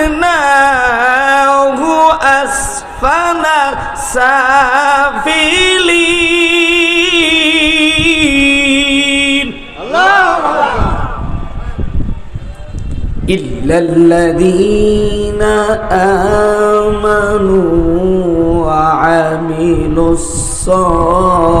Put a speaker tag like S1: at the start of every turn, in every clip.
S1: رددناه أسفل سافلين إلا الذين آمنوا وعملوا الصالحات.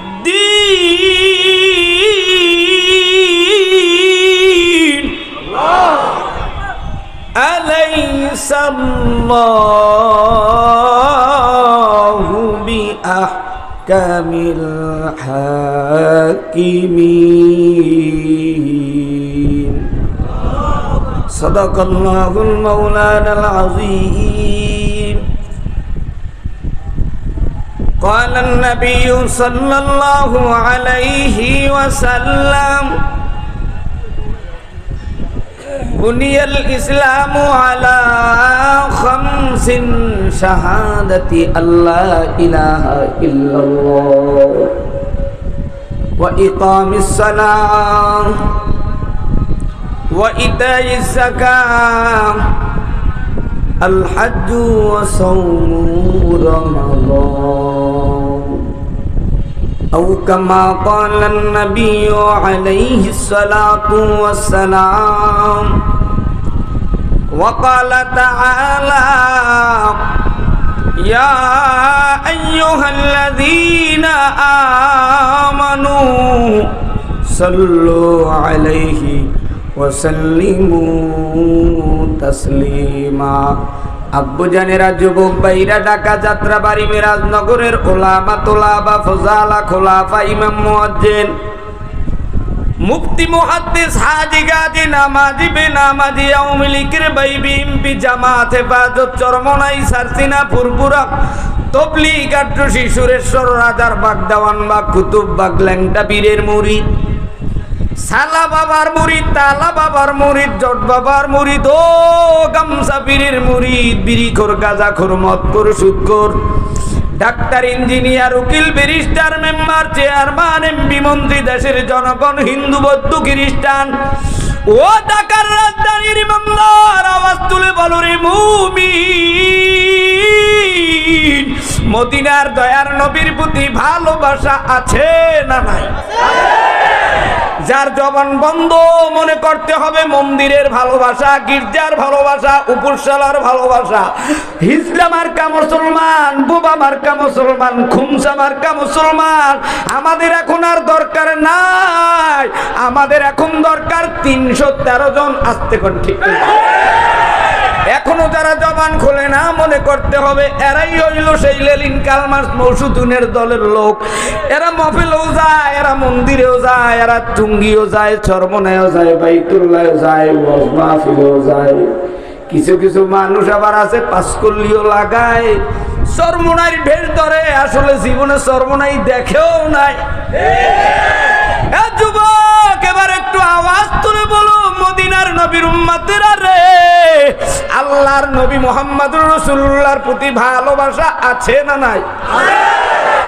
S1: الله بأحكم الحاكمين. صدق الله المولانا العظيم. قال النبي صلى الله عليه وسلم بني الإسلام على خمس شهادة لا إله إلا الله. وإقام الصلاة. وإيتاء الزكاة. الحج وصوم رمضان. أو كما قال النبي عليه الصلاة والسلام وقال تعالى يا أيها الذين آمنوا صلوا عليه وسلموا تسليما আব্বু জানেরা যুবক বাইরা ঢাকা যাত্রা বাড়ি মিরাজনগরের ওলামা তোলাবা ফজালা খোলাফা ইমাম মুয়াজ্জিন মুফতি মুহাদ্দিস হাজি গাজী নামাজি বেনামাজি আওয়ামী লীগের বাইবি এমপি জামাত হেফাজত চরমনাই সারসিনা ফুরপুরা তবলিগ আট্রসি সুরেশ্বর রাজার বাগদাওয়ান বা কুতুব বাগ ল্যাংটা পীরের মুরিদ। সালা বাবার মুরিদ, তালা বাবার মুরিদ, জট বাবার মুরিদ, ও গামসা পীরের মুরিদ বিড়িখোর গাজাখোর মদখোর সুদখোর ডাক্তার, ইঞ্জিনিয়ার, উকিল, ব্যারিস্টার, মেম্বার, চেয়ারম্যান, এমপি, মন্ত্রী, দেশের জনগণ, হিন্দু, বৌদ্ধ, খ্রিস্টান। ও ঢাকার রাজধানীর ইমামদার আওয়াজ তুলে বলো রে মুমি মদিনার দয়ার নবীর প্রতি ভালোবাসা আছে না নাই? যার জবান বন্ধ, মনে করতে হবে মন্দিরের ভালোবাসা, গির্জার ভালোবাসা, উপরশালার ভালোবাসা। হিজলা মার্কা মুসলমান, বোবা মার্কা মুসলমান, খুমসা মার্কা মুসলমান। আমাদের এখন আর দরকার নাই। আমাদের এখন দরকার তিনশো তেরো জন আসতে কোন ঠিক? এখনও যারা জবান খোলে না, মনে করতে হবে এরাই হইল সেই লেলিন কালমাস মৌসুদুনের দলের লোক। এরা মফিলেও যায়, এরা মন্দিরেও যায়, এরা টুঙ্গিও যায়, চরমনায়ও যায় বাইতুল্লাহও যায় মাহফিলেও যায়। কিছু কিছু মানুষ আবার আছে, পাঁচকল্লিও লাগায়। সরমনাই ভেষ ধরে, আসলে জীবনে সরমনাই দেখেও নাই। যুবক, এবার একটু আওয়াজ তুলে বলো, মদিনার নবীর উম্মাতেরা আল্লাহর নবী মোহাম্মদুর রসুল্লাহর প্রতি ভালোবাসা আছে না নাই?